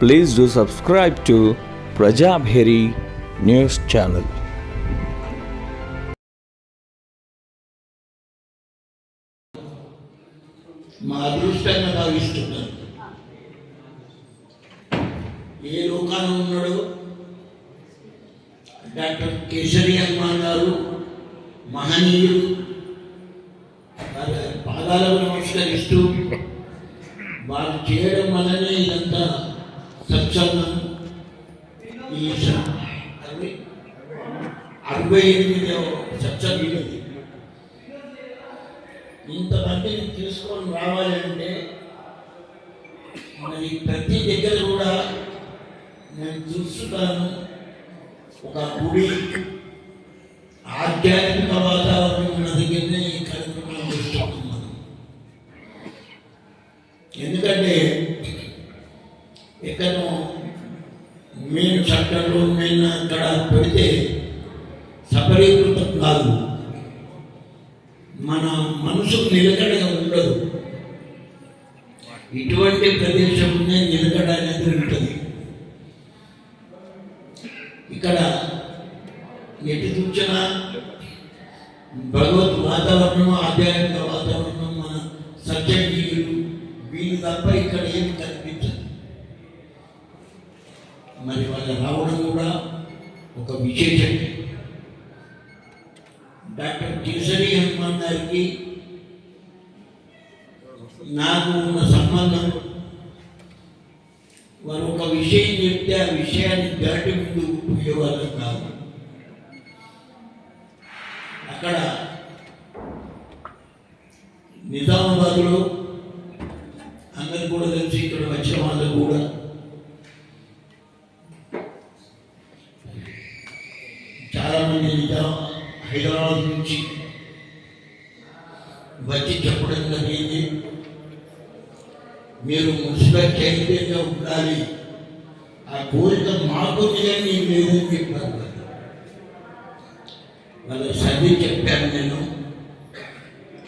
Please do subscribe to Prajabheri News Channel. మా అదృష్టంగా భావిస్తున్నాను ఏ లోకాన ఉన్నాడో డాక్టర్ కేసరి హనుమాన్ గారు మహనీయులు పాదాలకు నమస్కరిస్తూ చేయడం వల్లనే ఇదంతా సత్సంగం ఈ అరవై. అరవై ఎనిమిది సత్సంగం ఇది. ఇంతమందిని తీసుకొని రావాలి అంటే మరి ప్రతి దగ్గర కూడా నేను చూస్తున్నాను ఒక గుడి ఆధ్యాత్మిక వాతావరణం ఉన్న దగ్గరనే ఈ కార్యక్రమం చేస్తున్నాం ఎందుకంటే ఎక్కడో మేము చట్టంలో మేము అక్కడ పెడితే సఫలీకృతం కాదు. మన మనసు నిలకడగా ఉండదు. ఇటువంటి ప్రదేశంలోనే నిలకడ అనేది ఉంటుంది ఇక్కడ ఎటు చూసినా భగవత్ వాతావరణం ఆధ్యాత్మిక వాతావరణం మన సత్యనీయులు వీళ్ళు తప్ప ఇక్కడ ఏమి కనిపించదు. మరి వాళ్ళు రావడం కూడా ఒక విశేషం. డాక్టర్ కేసరి హనుమాన్ గారికి నాకు ఉన్న సంబంధం. వారు ఒక విషయం చెప్తే ఆ విషయాన్ని దాటి ముందు పోయేవాళ్ళు కాదు. అక్కడ నిజామాబాద్లో అందరు కూడా తెలిసి ఇక్కడ వచ్చిన వాళ్ళు కూడా. చాలా మంది నిజాం హైదరాబాద్ నుంచి వచ్చి చెప్పడం జరిగింది మీరు మున్సిపల్ చైర్మన్గా ఉండాలి ఆ కోరిక మాకు నిజంగా లేదని చెప్పారు వాళ్ళు. వాళ్ళు చదివి చెప్పాను నేను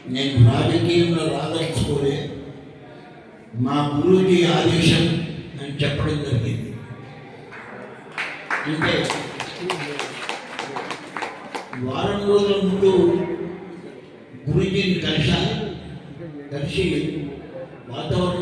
నేను రాజకీయంలో రాదలుచుకోలే మా గురువుజీ ఆదేశం అని చెప్పడం జరిగింది అంటే వారం రోజుల ముందు గురుజీని కలిశాను కలిసి వాతావరణం